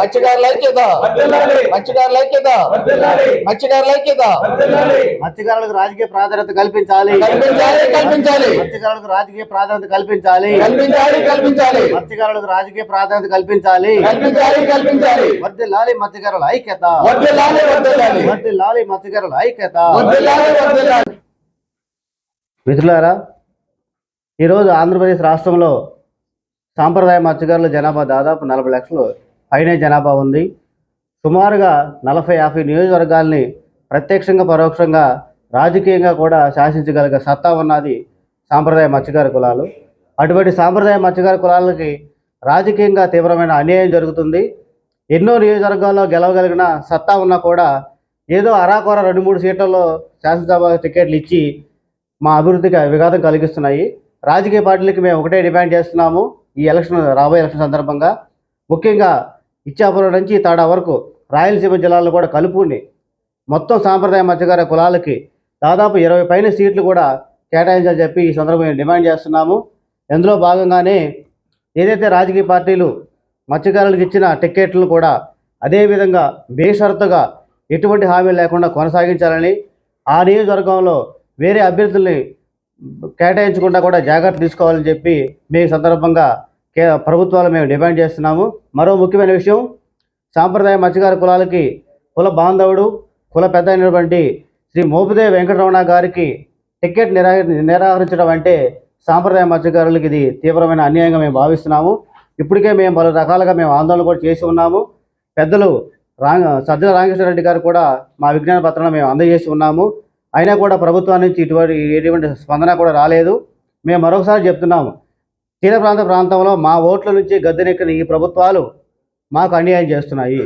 మత్స్యకారుల ఐక్యత. మత్స్యకారుల ఐక్యత. మత్స్యకారుల ఐక్యత. మత్స్యకారులకు రాజకీయ ప్రాధాన్యత కల్పించాలి. కల్పించాలి కల్పించాలి. మత్స్యకారులకు రాజకీయ ప్రాధాన్యత కల్పించాలి. కల్పించాలి కల్పించాలి. మత్స్యకారులకు రాజకీయ ప్రాధాన్యత కల్పించాలి. కల్పించాలి కల్పించాలి. వర్ధిల్లాలి మత్స్యకారుల ఐక్యత. వర్ధిల్లాలి వర్ధిల్లాలి వర్ధిల్లాలి మత్స్యకారుల ఐక్యత. వర్ధిల్లాలి వర్ధిల్లాలి మిత్రులారా ఈరోజు ఆంధ్రప్రదేశ్ రాష్ట్రంలో సాంప్రదాయ మత్స్యకారుల జనాభా దాదాపు నలభై లక్షలు పైనే జనాభా ఉంది. సుమారుగా నలభై యాభై నియోజకవర్గాల్ని ప్రత్యక్షంగా పరోక్షంగా రాజకీయంగా కూడా శాసించగలిగే సత్తా ఉన్నది సాంప్రదాయ మత్స్యకార కులాలు. అటువంటి సాంప్రదాయ మత్స్యకార కులాలకి రాజకీయంగా తీవ్రమైన అన్యాయం జరుగుతుంది. ఎన్నో నియోజకవర్గాల్లో గెలవగలిగిన సత్తా ఉన్నా కూడా ఏదో అరాకొర రెండు మూడు సీట్లలో శాసనసభ టికెట్లు ఇచ్చి మా అభివృద్ధికి విఘాతం కలిగిస్తున్నాయి. రాజకీయ పార్టీలకి మేము ఒకటే డిమాండ్ చేస్తున్నాము ఈ ఎలక్షన్ రాబోయే ఎలక్షన్ సందర్భంగా. ముఖ్యంగా ఇచ్చాపురం నుంచి తాడా వరకు రాయలసీమ జిల్లాలో కూడా కలుపుకుని మొత్తం సాంప్రదాయ మత్స్యకార కులాలకి దాదాపు ఇరవై పైన సీట్లు కూడా కేటాయించాలని చెప్పి ఈ సందర్భంగా డిమాండ్ చేస్తున్నాము. ఇందులో భాగంగానే ఏదైతే రాజకీయ పార్టీలు మత్స్యకారులకు ఇచ్చిన టిక్కెట్లు కూడా అదేవిధంగా బేషరతుగా ఎటువంటి హామీలు లేకుండా కొనసాగించాలని ఆ నియోజకవర్గంలో వేరే అభ్యర్థుల్ని కేటాయించకుండా కూడా జాగ్రత్త తీసుకోవాలని చెప్పి మేము సందర్భంగా ప్రభుత్వాలు మేము డిమాండ్ చేస్తున్నాము. మరో ముఖ్యమైన విషయం సాంప్రదాయ మత్స్యకార కులాలకి కుల బాంధవుడు కుల పెద్ద అయినటువంటి శ్రీ మోపుదేవి వెంకటరమణ గారికి టికెట్ నిరా నిరాకరించడం అంటే సాంప్రదాయ మత్స్యకారులకి ఇది తీవ్రమైన అన్యాయంగా మేము భావిస్తున్నాము. ఇప్పటికే మేము పలు రకాలుగా మేము ఆందోళన కూడా చేసి ఉన్నాము. పెద్దలు రాంగ సజ్జల రామకృష్ణ రెడ్డి గారు కూడా మా విజ్ఞాన పత్రాన్ని మేము అందజేసి ఉన్నాము. అయినా కూడా ప్రభుత్వం నుంచి ఇటువంటి ఎటువంటి స్పందన కూడా రాలేదు. మేము మరొకసారి చెప్తున్నాము తీర ప్రాంత ప్రాంతంలో మా ఓట్ల నుంచి గద్దెనెక్కిన ఈ ప్రభుత్వాలు మాకు అన్యాయం చేస్తున్నాయి.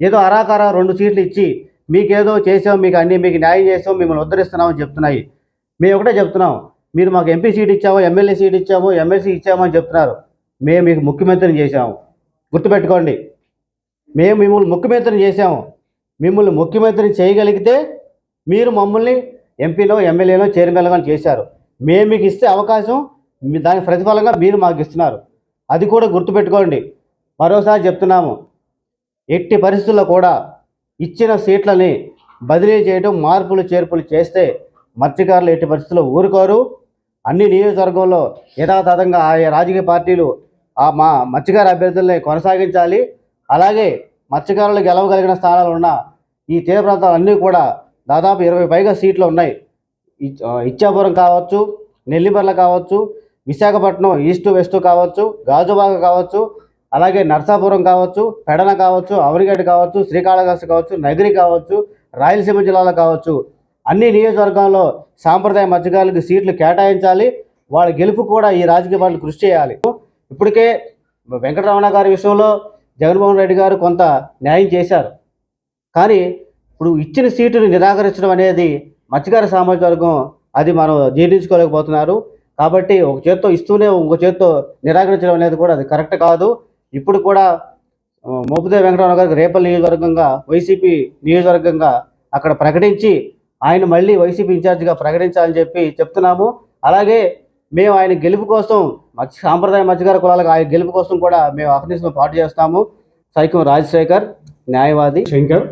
ఏదో అరాకార రెండు సీట్లు ఇచ్చి మీకేదో చేసాం మీకు అన్ని మీకు న్యాయం చేసాం మిమ్మల్ని ఉద్ధరిస్తున్నామని చెప్తున్నాయి. మేము ఒకటే చెప్తున్నాం మీరు మాకు ఎంపీ సీట్ ఇచ్చాము ఎమ్మెల్యే సీట్ ఇచ్చాము ఎమ్మెల్సీ ఇచ్చామని చెప్తున్నారు. మేము మీకు ముఖ్యమంత్రిని చేశాము గుర్తుపెట్టుకోండి మేము మిమ్మల్ని ముఖ్యమంత్రిని చేశాము. మిమ్మల్ని ముఖ్యమంత్రిని చేయగలిగితే మీరు మమ్మల్ని ఎంపీలో ఎమ్మెల్యేలో చైర్మన్గా చేశారు. మేము మీకు ఇస్తే అవకాశం దాని ప్రతిఫలంగా మీరు మాకు ఇస్తున్నారు. అది కూడా గుర్తుపెట్టుకోండి. మరోసారి చెప్తున్నాము. ఎట్టి పరిస్థితుల్లో కూడా ఇచ్చిన సీట్లని బదిలీ చేయడం మార్పులు చేర్పులు చేస్తే మత్స్యకారులు ఎట్టి పరిస్థితుల్లో ఊరుకోరు. అన్ని నియోజకవర్గంలో యథాతథంగా ఆయా రాజకీయ పార్టీలు ఆ మా మత్స్యకార అభ్యర్థుల్ని కొనసాగించాలి. అలాగే మత్స్యకారులు గెలవగలిగిన స్థానాలు ఉన్న ఈ తీర ప్రాంతాలు అన్నీ కూడా దాదాపు ఇరవై పైగా సీట్లు ఉన్నాయి. ఇచ్చాపురం కావచ్చు నెల్లిమర్ల కావచ్చు విశాఖపట్నం ఈస్ట్ వెస్ట్ కావచ్చు గాజుబాగ కావచ్చు అలాగే నర్సాపురం కావచ్చు పెడన కావచ్చు అవనిగడ్డ కావచ్చు శ్రీకాళహస్తి కావచ్చు నగిరి కావచ్చు రాయలసీమ జిల్లాలో కావచ్చు. అన్ని నియోజకవర్గాల్లో సాంప్రదాయ మత్స్యకారులకు సీట్లు కేటాయించాలి. వాళ్ళ గెలుపు కూడా ఈ రాజకీయ పార్టీలు కృషి చేయాలి. ఇప్పటికే వెంకటరమణ గారి విషయంలో జగన్మోహన్ రెడ్డి గారు కొంత న్యాయం చేశారు. కానీ ఇప్పుడు ఇచ్చిన సీటును నిరాకరించడం అనేది మత్స్యకార సామాజిక వర్గం అది మనం జీర్ణించుకోలేకపోతున్నారు. కాబట్టి ఒక చేత్తో ఇస్తూనే ఇంకో చేత్తో నిరాకరించడం అనేది కూడా అది కరెక్ట్ కాదు. ఇప్పుడు కూడా మోపుదేవి వెంకటరమణ గారికి రేపల్ నియోజకవర్గంగా వైసీపీ నియోజకవర్గంగా అక్కడ ప్రకటించి ఆయన మళ్ళీ వైసీపీ ఇన్ఛార్జిగా ప్రకటించాలని చెప్పి చెప్తున్నాము. అలాగే మేము ఆయన గెలుపు కోసం మత్స్య సాంప్రదాయ మత్స్యకార కులాలకు ఆయన గెలుపు కోసం కూడా మేము అఖిలేష్ పాటు చేస్తాము. సైకం రాజశేఖర్ న్యాయవాది. శంకర్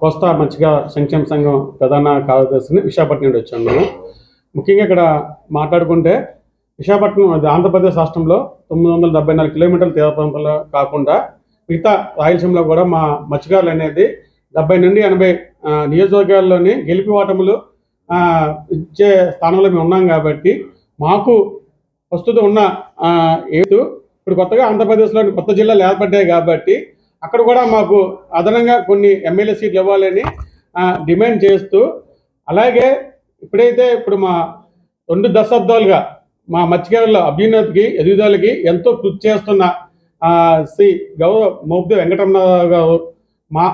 కోస్తా మత్స్యగా సంక్షేమ సంఘం ప్రధాన కార్యదర్శిని విశాఖపట్నం నుండి వచ్చాను ముఖ్యంగా ఇక్కడ మాట్లాడుకుంటే విశాఖపట్నం అది ఆంధ్రప్రదేశ్ రాష్ట్రంలో తొమ్మిది వందల డెబ్బై నాలుగు కిలోమీటర్ల తీర ప్రాంతంలో కాకుండా మిగతా రాయలసీమలో కూడా మా మత్స్యకారులు అనేది డెబ్బై నుండి ఎనభై నియోజకవర్గాల్లోని గెలిపి ఓటములు ఇచ్చే స్థానంలో మేము ఉన్నాం కాబట్టి మాకు ప్రస్తుతం ఉన్న ఆ, ఏతు ఇప్పుడు కొత్తగా ఆంధ్రప్రదేశ్లోని కొత్త జిల్లాలు ఏర్పడ్డాయి కాబట్టి అక్కడ కూడా మాకు అదనంగా కొన్ని ఎమ్మెల్యే సీట్లు ఇవ్వాలని డిమాండ్ చేస్తూ అలాగే ఇప్పుడైతే ఇప్పుడు మా రెండు దశాబ్దాలుగా మా మత్స్యకారుల అభ్యున్నతికి ఎదుగుదలకి ఎంతో కృషి చేస్తున్న శ్రీ గౌరవ మోబ్ది వెంకటరమణరావు గారు మా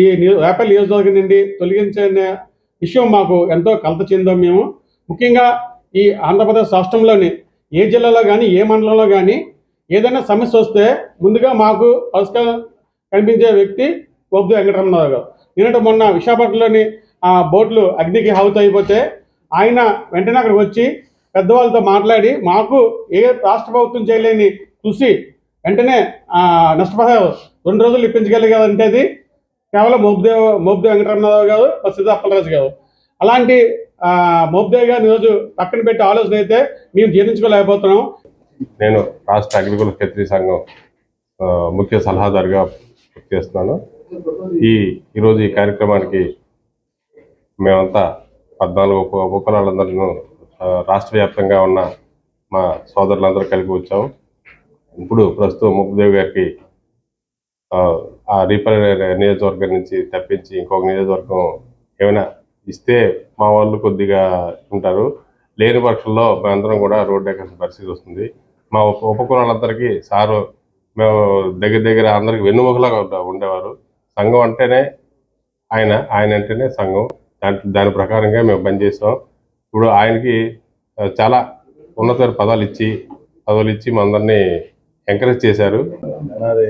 ఈ రేపల్ నియోజకవర్గం నుండి తొలగించిన విషయం మాకు ఎంతో కలత చెందాం మేము. ముఖ్యంగా ఈ ఆంధ్రప్రదేశ్ రాష్ట్రంలోని ఏ జిల్లాలో కానీ ఏ మండలంలో కానీ ఏదైనా సమస్య వస్తే ముందుగా మాకు పరిష్కారం కనిపించే వ్యక్తి బొబ్బు వెంకటరమణరావు గారు. నిన్నటి మొన్న విశాఖపట్నంలోని బోట్లు అగ్నికి హౌత్ అయిపోతే ఆయన వెంటనే అక్కడికి వచ్చి పెద్దవాళ్ళతో మాట్లాడి మాకు ఏ రాష్ట్ర ప్రభుత్వం చేయలేని కృషి వెంటనే ఆ, నష్టపరిహారం రెండు రోజులు ఇప్పించగలిగారంటే అది కేవలం మోబ్దేవ్ మోబ్దేవ్ వెంకటరమణరావు గారు ప్రసిద్ధ అప్పలరాజు గారు. అలాంటి మోబ్దేవ్ గారిని ఈరోజు పక్కన పెట్టి ఆలోచన అయితే మేము జీర్ణించుకోలేకపోతున్నాం. నేను రాష్ట్ర అగ్నికుల క్షత్రియ సంఘం ముఖ్య సలహాదారుగా చేస్తున్నాను. ఈ ఈరోజు ఈ కార్యక్రమానికి మేమంతా పద్నాలుగు ఉప ఉపకులాలందరూ రాష్ట్ర వ్యాప్తంగా ఉన్న మా సోదరులందరూ కలిపి వచ్చాము. ఇప్పుడు ప్రస్తుతం ముప్పుదేవి గారికి ఆ, రీపర్ నియోజకవర్గం నుంచి తప్పించి ఇంకొక నియోజకవర్గం ఏమైనా ఇస్తే మా వాళ్ళు కొద్దిగా ఉంటారు. లేని పక్షంలో మేమందరం కూడా రోడ్డు ఎక్కాల్సిన పరిస్థితి వస్తుంది. మా ఉప ఉపకులాలందరికీ సారు మేము దగ్గర దగ్గర అందరికి వెన్నుముకలాగా ఉండేవారు. సంఘం అంటేనే ఆయన ఆయన అంటేనే సంఘం. దాని దాని ప్రకారంగా మేము పనిచేస్తాం. ఇప్పుడు ఆయనకి చాలా ఉన్నత పదాలు ఇచ్చి పదవులు ఇచ్చి మా ఎంకరేజ్ చేశారు. నాది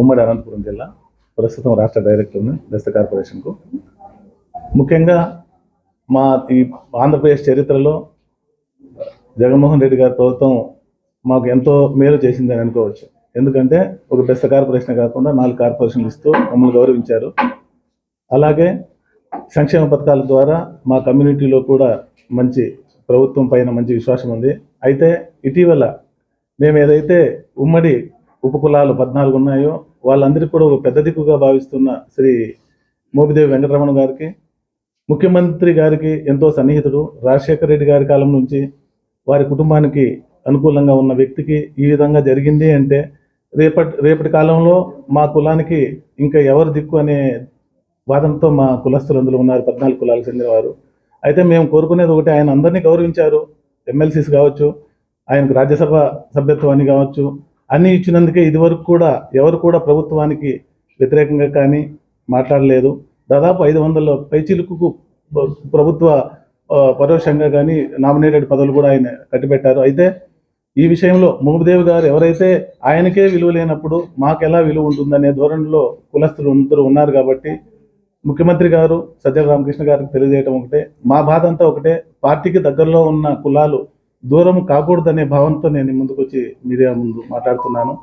ఉమ్మడి అనంతపురం జిల్లా ప్రస్తుతం రాష్ట్ర డైరెక్టర్ని దస్త కార్పొరేషన్కు. ముఖ్యంగా మా ఈ ఆంధ్రప్రదేశ్ చరిత్రలో జగన్మోహన్ రెడ్డి గారి ప్రభుత్వం మాకు ఎంతో మేలు చేసిందని అనుకోవచ్చు. ఎందుకంటే ఒక బెస్ట్ కార్పొరేషన్ కాకుండా నాలుగు కార్పొరేషన్లు ఇస్తూ మమ్మల్ని గౌరవించారు. అలాగే సంక్షేమ పథకాల ద్వారా మా కమ్యూనిటీలో కూడా మంచి ప్రభుత్వం పైన మంచి విశ్వాసం ఉంది. అయితే ఇటీవల మేము ఏదైతే ఉమ్మడి ఉపకులాలు పద్నాలుగు ఉన్నాయో వాళ్ళందరికీ కూడా ఒక పెద్ద దిక్కుగా భావిస్తున్న శ్రీ మోపిదేవి వెంకటరమణ గారికి ముఖ్యమంత్రి గారికి ఎంతో సన్నిహితుడు. రాజశేఖర రెడ్డి గారి కాలం నుంచి వారి కుటుంబానికి అనుకూలంగా ఉన్న వ్యక్తికి ఈ విధంగా జరిగింది అంటే రేపటి రేపటి కాలంలో మా కులానికి ఇంకా ఎవరు దిక్కు అనే వాదనతో మా కులస్తులు అందులో ఉన్నారు. పద్నాలుగు కులాలకు చెందినవారు. అయితే మేము కోరుకునేది ఒకటి ఆయన అందరినీ గౌరవించారు. ఎమ్మెల్సీస్ కావచ్చు ఆయనకు రాజ్యసభ సభ్యత్వాన్ని కావచ్చు అన్ని ఇచ్చినందుకే ఇదివరకు కూడా ఎవరు కూడా ప్రభుత్వానికి వ్యతిరేకంగా కానీ మాట్లాడలేదు. దాదాపు ఐదు వందల పైచిలుకు ప్రభుత్వ పరోక్షంగా కానీ నామినేటెడ్ పదవులు కూడా ఆయన కట్టిపెట్టారు. అయితే ఈ విషయంలో మోబుదేవి గారు ఎవరైతే ఆయనకే విలువ లేనప్పుడు మాకు ఎలా విలువ ఉంటుందనే ధోరణిలో కులస్తులు అందరూ ఉన్నారు కాబట్టి ముఖ్యమంత్రి గారు సజ్జల రామకృష్ణ గారికి తెలియజేయడం ఒకటే. మా బాధ అంతా ఒకటే. పార్టీకి దగ్గరలో ఉన్న కులాలు దూరం కాకూడదనే భావంతో నేను ముందుకొచ్చి మీడియా ముందు మాట్లాడుతున్నాను.